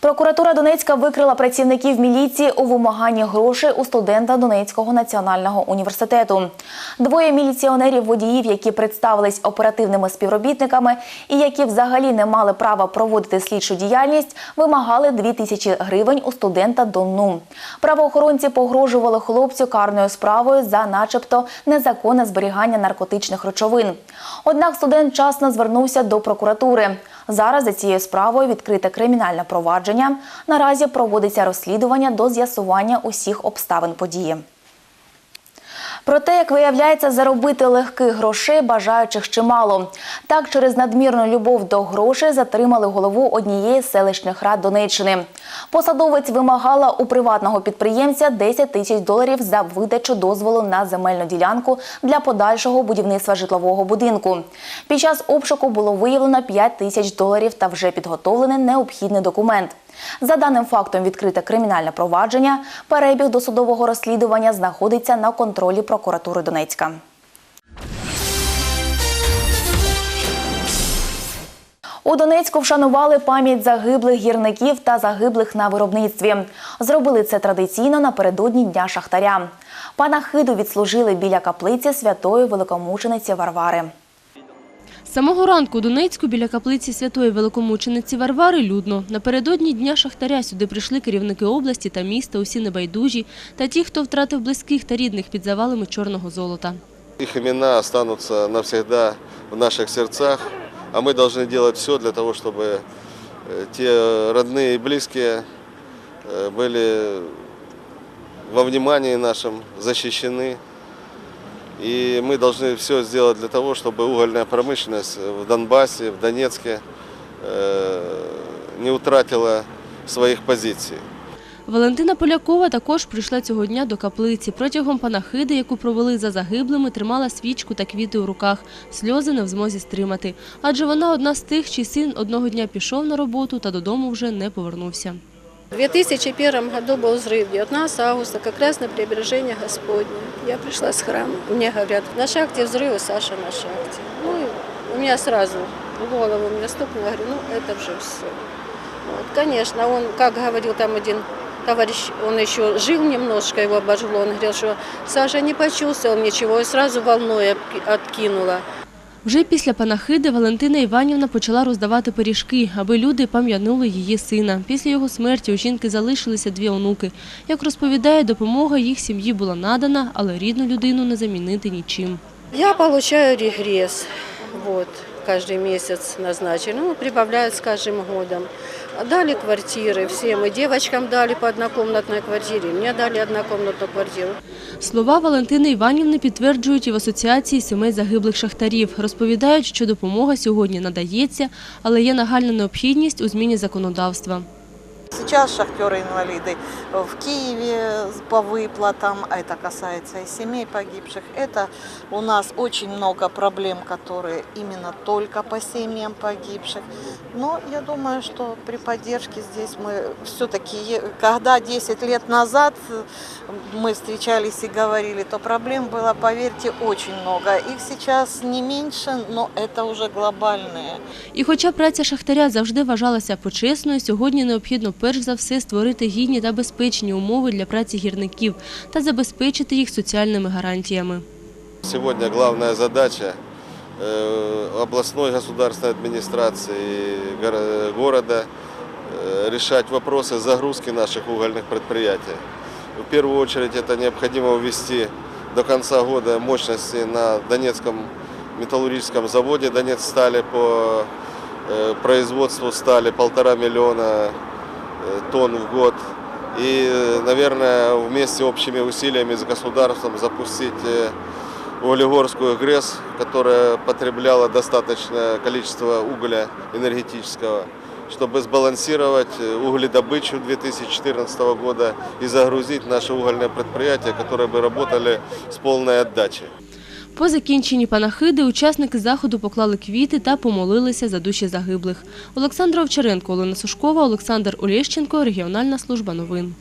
Прокуратура Донецька викрила працівників міліції у вимаганні грошей у студента Донецького національного університету. Двоє міліціонерів водіїв, які представились оперативними співробітниками і які взагалі не мали права проводити слідчу діяльність, вимагали 2 тисячі гривень у студента Дону. Правоохоронці погрожували хлопцю карною справою за, начебто, незаконне зберігання наркотичних речовин. Однак студент часно звернувся до прокуратури. Зараз за цією справою відкрите кримінальне провадження. Наразі проводиться розслідування до з'ясування усіх обставин події. Проте, як виявляється, заробити легких грошей бажаючих чимало. Так, через надмірну любов до грошей затримали голову однієї з селищних рад Донеччини. Посадовець вимагала у приватного підприємця 10 тисяч доларів за видачу дозволу на земельну ділянку для подальшого будівництва житлового будинку. Під час обшуку було виявлено 5 тисяч доларів та вже підготовлений необхідний документ. За даним фактом відкрите кримінальне провадження. Перебіг досудового розслідування знаходиться на контролі прокуратури Донецька. У Донецьку вшанували пам'ять загиблих гірників та загиблих на виробництві. Зробили це традиційно напередодні Дня Шахтаря. Панахиду відслужили біля каплиці святої великомучениці Варвари. З самого ранку у Донецьку біля каплиці святої великомучениці Варвари людно. Напередодні Дня Шахтаря сюди прийшли керівники області та міста, усі небайдужі, та ті, хто втратив близьких та рідних під завалами чорного золота. Их имена останутся навсегда в наших сердцах, а мы должны делать все для того, чтобы э, те родные и близкие э, были во внимании нашем, защищены. И мы должны все сделать для того, чтобы угольная промышленность в Донбассе, в Донецке э, не утратила своих позиций. Валентина Полякова також прийшла цього дня до каплиці. Протягом панахиди, яку провели за загиблими, тримала свічку та квіти у руках. Сльози не в змозі стримати. Адже вона одна з тих, чий син одного дня пішов на роботу та додому вже не повернувся. В 2001 году был взрыв, 19 августа, как раз на преображение Господне. Я пришла с храма. Мне говорят, на шахте взрыв, и Саша на шахте. Ну, и у меня сразу в голову меня стукнуло, говорю, ну, это уже все. Вот, конечно, он, как говорил там один товарищ, он еще жил немножко, его обожгло, он говорил, что Саша не почувствовал ничего, и сразу волной откинула. Вже після панахиди Валентина Іванівна почала роздавати пиріжки, аби люди пам'ятнули її сина. Після його смерті у жінки залишилися дві онуки. Як розповідає, допомога їх сім'ї була надана, але рідну людину не замінити нічим. Я отримую регрес. вот, каждый месяц назначили, ну, прибавляют с каждым годом. Дали квартиры всем, и девочкам дали по однокомнатной квартире, мне дали однокомнатную квартиру. Слова Валентини Іванівни підтверджують і в Асоціації сімей загиблих шахтарів. Розповідають, що допомога сьогодні надається, але є нагальна необхідність у зміні законодавства. Сейчас шахтеры-инвалиды в Киеве по выплатам, а это касается и семей погибших. Это у нас очень много проблем, которые именно только по семьям погибших. Но я думаю, что при поддержке здесь мы все-таки, когда 10 лет назад мы встречались и говорили, то проблем было, поверьте, очень много. Их сейчас не меньше, но это уже глобальные. І хоча праця шахтаря завжди вважалася почесною, сьогодні необхідно перш за все створити гідні та безпечні умови для праці гірників та забезпечити їх соціальними гарантіями. Сегодня главная задача э, областной государственной администрации и горо- города э, решать вопросы загрузки наших угольных предприятий. В первую очередь это необходимо ввести до конца года мощности на Донецком металлургическом заводе Донец стали по э, производству стали полтора миллиона э, тонн в год. И, э, наверное, вместе общими усилиями с государством запустить э, Углегорскую ГРЭС, которая потребляла достаточное количество угля энергетического, чтобы сбалансировать э, угледобычу 2014 года и загрузить наши угольные предприятия, которые бы работали с полной отдачей. По закінченні панахиди учасники заходу поклали квіти та помолилися за душі загиблих. Олександра Овчаренко, Олена Сушкова, Олександр Олєщенко, Регіональна служба новин.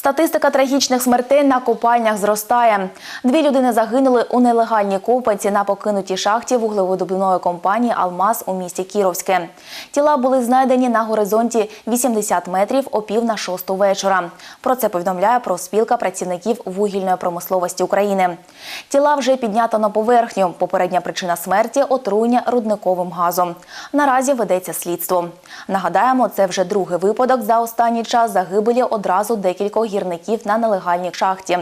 Статистика трагічних смертей на копальнях зростає. Дві людини загинули у нелегальній копанці на покинутій шахті вуглеводобувної компанії Алмаз у місті Кіровське. Тіла були знайдені на горизонті 80 метрів о пів на шосту вечора. Про це повідомляє профспілка працівників вугільної промисловості України. Тіла вже піднято на поверхню. Попередня причина смерті отруєння рудниковим газом. Наразі ведеться слідство. Нагадаємо, це вже другий випадок за останній час загибелі одразу декількох гірників на нелегальній шахті.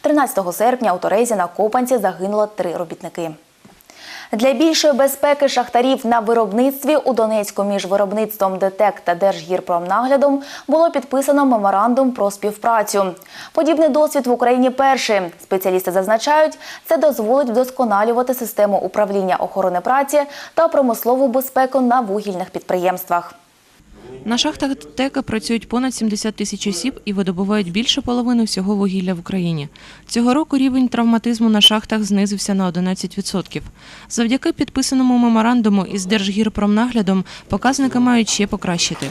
13 серпня у Торезі на Копанці загинуло три робітники. Для більшої безпеки шахтарів на виробництві у Донецьку між виробництвом ДТЕК та Держгірпромнаглядом було підписано меморандум про співпрацю. Подібний досвід в Україні перший. Спеціалісти зазначають, це дозволить вдосконалювати систему управління охорони праці та промислову безпеку на вугільних підприємствах. На шахтах ТЕКа працюють понад 70 тисяч осіб і видобувають більше половини всього вугілля в Україні. Цього року рівень травматизму на шахтах знизився на 11%. Завдяки підписаному меморандуму із Держгірпромнаглядом показники мають ще покращити.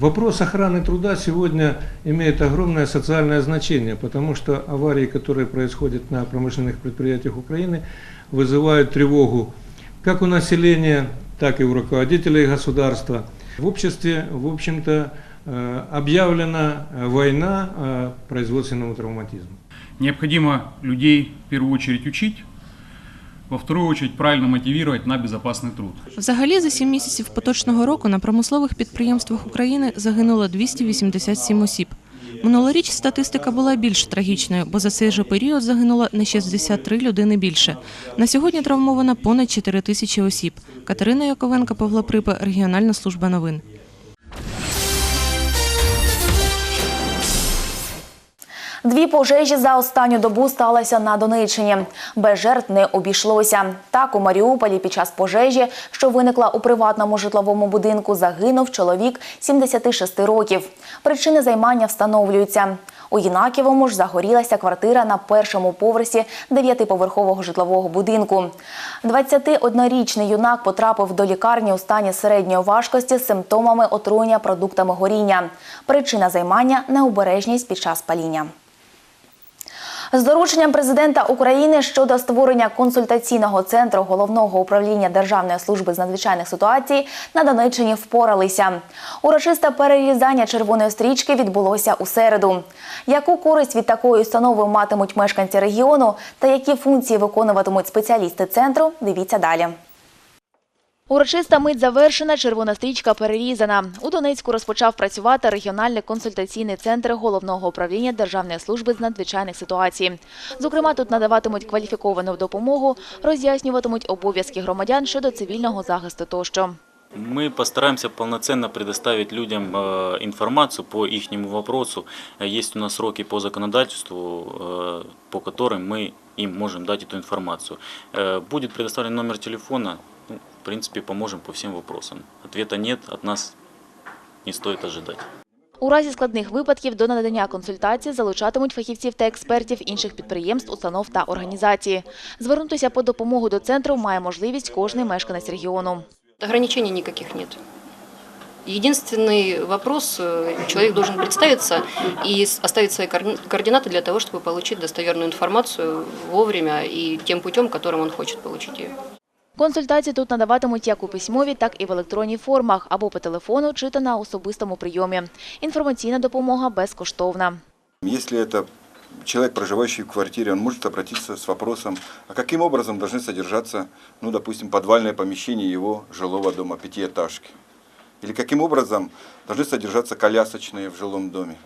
Вопрос охраны труда сегодня имеет огромное социальное значение, потому что аварии, которые происходят на промышленных предприятиях Украины, вызывают тревогу как у населения, так и у руководителей государства. В обществе, в общем-то, э, объявлена э, война э, производственному травматизму. Необходимо людей в первую очередь учить, во вторую очередь правильно мотивировать на безопасный труд. Взагалі, за сім місяців поточного року на промислових підприємствах України загинуло 287 осіб. Минулоріч статистика була більш трагічною, бо за цей же період загинуло на 63 людини більше. На сьогодні травмовано понад 4 тисячі осіб. Катерина Яковенко, Павло Припа, Регіональна служба новин. Дві пожежі за останню добу сталися на Донеччині. Без жертв не обійшлося. Так, у Маріуполі під час пожежі, що виникла у приватному житловому будинку, загинув чоловік 76 років. Причини займання встановлюються. У Єнаківому ж загорілася квартира на першому поверсі дев'ятиповерхового житлового будинку. 21-річний юнак потрапив до лікарні у стані середньої важкості з симптомами отруєння продуктами горіння. Причина займання необережність під час паління. З дорученням президента України щодо створення консультаційного центру головного управління Державної служби з надзвичайних ситуацій на Донеччині впоралися. Урочисте перерізання червоної стрічки відбулося у середу. Яку користь від такої установи матимуть мешканці регіону та які функції виконуватимуть спеціалісти центру? Дивіться далі. Урочиста мить завершена, червона стрічка перерізана. У Донецьку розпочав працювати регіональний консультаційний центр головного управління Державної служби з надзвичайних ситуацій. Зокрема, тут надаватимуть кваліфіковану допомогу, роз'яснюватимуть обов'язки громадян щодо цивільного захисту тощо. Мы постараемся полноценно предоставить людям э, информацию по их вопросу. Э, Есть у нас сроки по законодательству, э, по которым мы им можем дать эту информацию. Э, Будет предоставлен номер телефона, ну, в принципе, поможем по всем вопросам. Ответа нет, от нас не стоит ожидать. У разі складних випадків до надання консультацій залучатимуть фахівців та експертів інших підприємств, установ та організацій. Звернутися по допомогу до центру має можливість кожний мешканець регіону. Ограничений никаких нет. Единственный вопрос, э, человек должен представиться и с- оставить свои координ- координаты для того, чтобы получить достоверную информацию вовремя и тем путем, которым он хочет получить ее. Консультації тут надаватимуть як у письмовій, так і в електронній формах або по телефону, чи та на особистому прийомі. Інформаційна допомога безкоштовна. Если это человек, проживающий в квартире, он может обратиться с вопросом, а каким образом должны содержаться, ну, допустим, подвальное помещение его жилого дома, пятиэтажки. Или каким образом должны содержаться колясочные в жилом доме.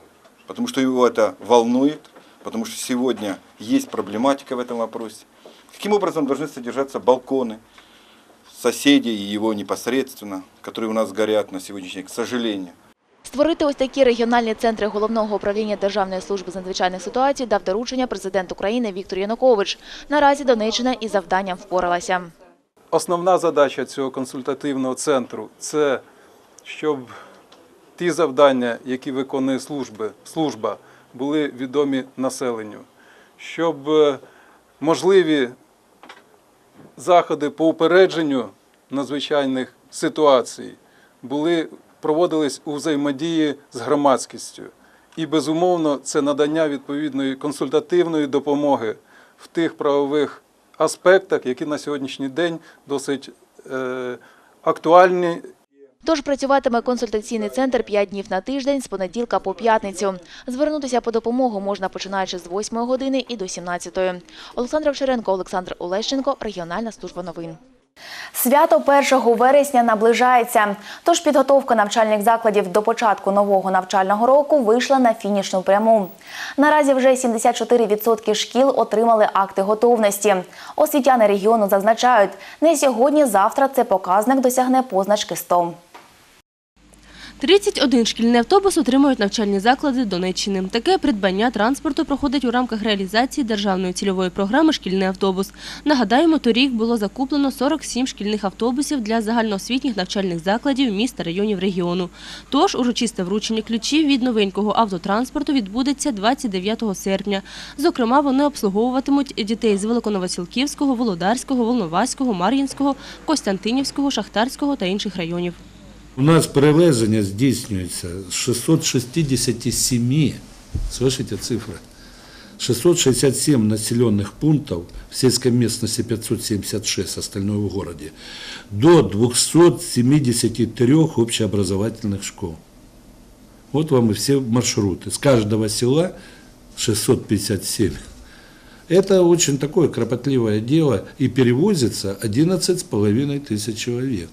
Потому что его это волнует, потому что сегодня есть проблематика в этом вопросе. Каким образом должны содержаться балконы соседей и его непосредственно, которые у нас горят на сегодняшний день, к сожалению. Створити ось такі регіональні центри головного управління Державної служби з надзвичайних ситуацій дав доручення президент України Віктор Янукович. Наразі Донеччина із завданням впоралася. Основна задача цього консультативного центру це щоб ті завдання, які виконує служби, служба, були відомі населенню, щоб е, можливі заходи по упередженню надзвичайних ситуацій були проводились у взаємодії з громадськістю. І безумовно, це надання відповідної консультативної допомоги в тих правових аспектах, які на сьогоднішній день досить е, актуальні Тож працюватиме консультаційний центр 5 днів на тиждень з понеділка по п'ятницю. Звернутися по допомогу можна починаючи з 8 години і до 17. Олександр Овчаренко, Олександр Олещенко, Регіональна служба новин. Свято 1 вересня наближається, тож підготовка навчальних закладів до початку нового навчального року вийшла на фінішну пряму. Наразі вже 74% шкіл отримали акти готовності. Освітяни регіону зазначають, не сьогодні-завтра це показник досягне позначки 100. 31 шкільний автобус отримують навчальні заклади Донеччини. Таке придбання транспорту проходить у рамках реалізації державної цільової програми «Шкільний автобус». Нагадаємо, торік було закуплено 47 шкільних автобусів для загальноосвітніх навчальних закладів міст та районів регіону. Тож урочисте вручення ключів від новенького автотранспорту відбудеться 29 серпня. Зокрема, вони обслуговуватимуть дітей з Великоновосілківського, Володарського, Волноваського, Мар'їнського, Костянтинівського, Шахтарського та інших районів. У нас перевезення здійснюється з 667, слышите цифри? 667 населенных пунктов, в сельской местности 576, остальное в городе, до 273 общеобразовательных школ. Вот вам и все маршруты. С каждого села 657. Это очень такое кропотливое дело, и перевозится 11,5 тысяч человек.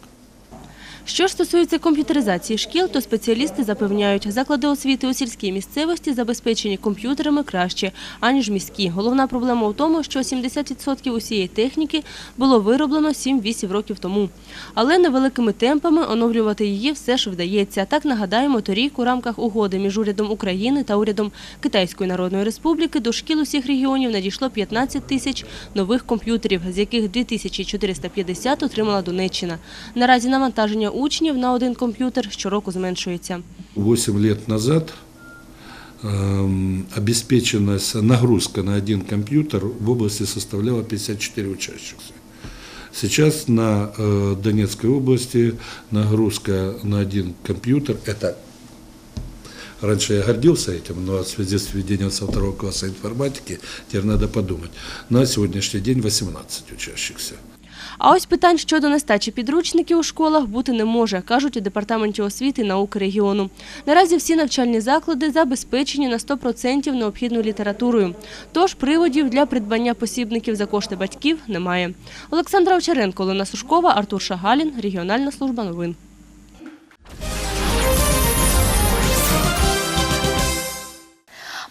Що ж стосується комп'ютеризації шкіл, то спеціалісти запевняють, заклади освіти у сільській місцевості забезпечені комп'ютерами краще, аніж міські. Головна проблема у тому, що 70% усієї техніки було вироблено 7-8 років тому. Але невеликими темпами оновлювати її все ж вдається. Так нагадаємо, торік у рамках угоди між урядом України та урядом Китайської Народної Республіки до шкіл усіх регіонів надійшло 15 тисяч нових комп'ютерів, з яких 2450 отримала Донеччина. Наразі навантаження учнів на один комп'ютер щороку зменшується. 8 лет назад эм, обеспеченность, нагрузка на один компьютер в области составляла 54 учащихся. Сейчас на э, Донецкой области нагрузка на один компьютер, это раньше я гордился этим, но в связи с введением со второго класса информатики, теперь надо подумать, на сегодняшний день 18 учащихся. А ось питань щодо нестачі підручників у школах бути не може, кажуть у департаменті освіти і науки регіону. Наразі всі навчальні заклади забезпечені на 100% необхідною літературою. Тож приводів для придбання посібників за кошти батьків немає. Олександра Овчаренко, Олена Сушкова, Артур Шагалін, Регіональна служба новин.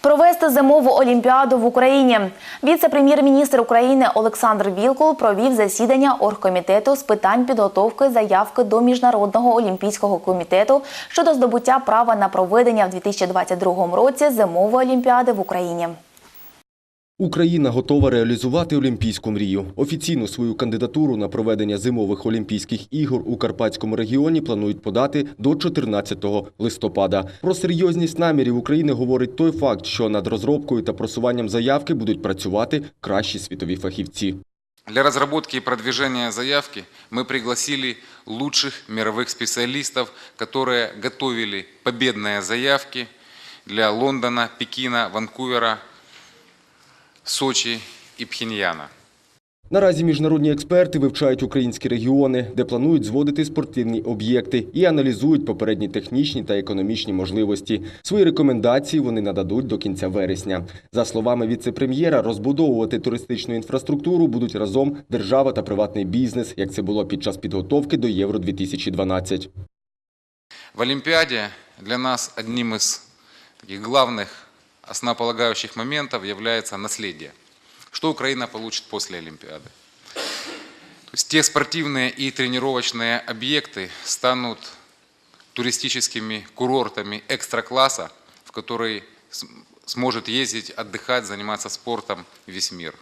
Провести зимову олімпіаду в Україні. Віце-прем'єр-міністр України Олександр Вілкул провів засідання оргкомітету з питань підготовки заявки до міжнародного олімпійського комітету щодо здобуття права на проведення в 2022 році зимової олімпіади в Україні. Україна готова реалізувати олімпійську мрію. Офіційно свою кандидатуру на проведення зимових олімпійських ігор у Карпатському регіоні планують подати до 14 листопада. Про серйозність намірів України говорить той факт, що над розробкою та просуванням заявки будуть працювати кращі світові фахівці. Для разработки и продвижения заявки мы пригласили лучших мировых специалистов, которые готовили победные заявки для Лондона, Пекина, Ванкувера, Сочи и Пхеньяна. Наразі міжнародні експерти вивчають українські регіони, де планують зводити спортивні об'єкти і аналізують попередні технічні та економічні можливості. Свої рекомендації вони нададуть до кінця вересня. За словами віце-прем'єра, розбудовувати туристичну інфраструктуру будуть разом держава та приватний бізнес, як це було під час підготовки до Євро 2012 В Олимпиаде для нас одним из таких главных основополагающих моментов является наследие. Что Украина получит после Олимпиады? То есть те спортивные и тренировочные объекты станут туристическими курортами экстра-класса, в который сможет ездить, отдыхать, заниматься спортом весь мир.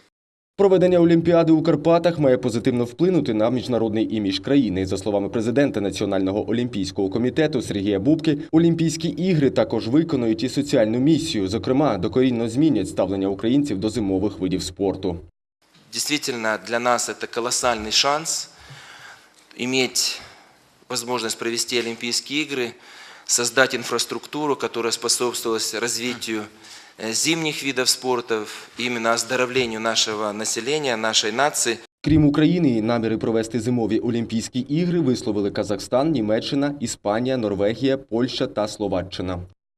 Проведення Олімпіади у Карпатах має позитивно вплинути на міжнародний імідж країни. За словами президента Національного олімпійського комітету Сергія Бубки, Олімпійські ігри також виконують і соціальну місію. Зокрема, докорінно змінять ставлення українців до зимових видів спорту. Действительно, для нас это колоссальный шанс иметь возможность провести Олимпийские игры создать инфраструктуру, которая способствовала развитию э, зимних видов спорта, именно оздоровлению нашего населения, нашей нации. Крім України, наміри провести зимові Олімпійські ігри висловили Казахстан, Німеччина, Іспанія, Норвегія, Польща та Словаччина.